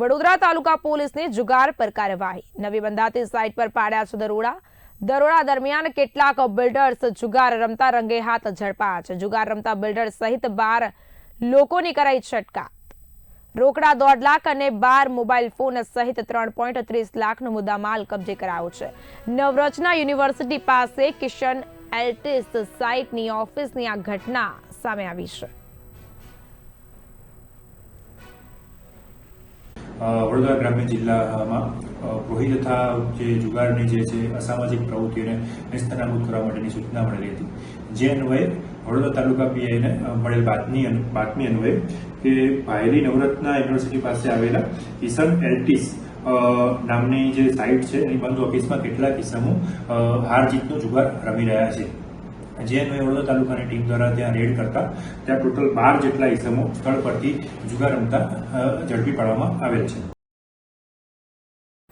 વડોદરા તાલુકા પોલીસની જુગાર પર કાર્યવાહી. નવી બંધાતી સાઇટ પર પાડ્યા છે દરોડા. દરોડા દરમિયાન કેટલાક બિલ્ડર્સ જુગાર રમતા રંગે હાથ ઝડપાયા છે. જુગાર રમતા બિલ્ડર સહિત બાર લોકોની કરાઈ છટકાત. રોકડા દોઢ લાખ અને બાર મોબાઈલ ફોન સહિત ત્રણ પોઈન્ટ ત્રીસ લાખનો મુદ્દામાલ કબજે કરાયો છે. નવરચના યુનિવર્સિટી પાસે કિશન એલ્ટિસ સાઇટની ઓફિસની આ ઘટના સામે આવી છે. વડોદરા ગ્રામ્ય જિલ્લામાં પ્રોહી તથા જે જુગારની જે છે, અસામાજિક પ્રવૃત્તિઓને નિસ્તનાબૂદ કરવા માટેની સૂચના મળેલી હતી. જે અન્વયે વડોદરા તાલુકા પીઆઈને મળેલ બાતમી બાતમી અન્વયે કે પાયલી નવરત્ના યુનિવર્સિટી પાસે આવેલા ઈસન એલ્ટિસ નામની જે સાઇટ છે, એની બંધ ઓફિસમાં કેટલાક કિસ્સામો હાર જીતનો જુગાર રમી રહ્યા છે. જે અન્વયે વડોદરા તાલુકાની ટીમ દ્વારા ત્યાં રેડ કરતા, ત્યાં ટોટલ બાર જેટલા ઇસમો સ્થળ પરથી જુગાર રમતા ઝડપી પાડવામાં આવેલ છે.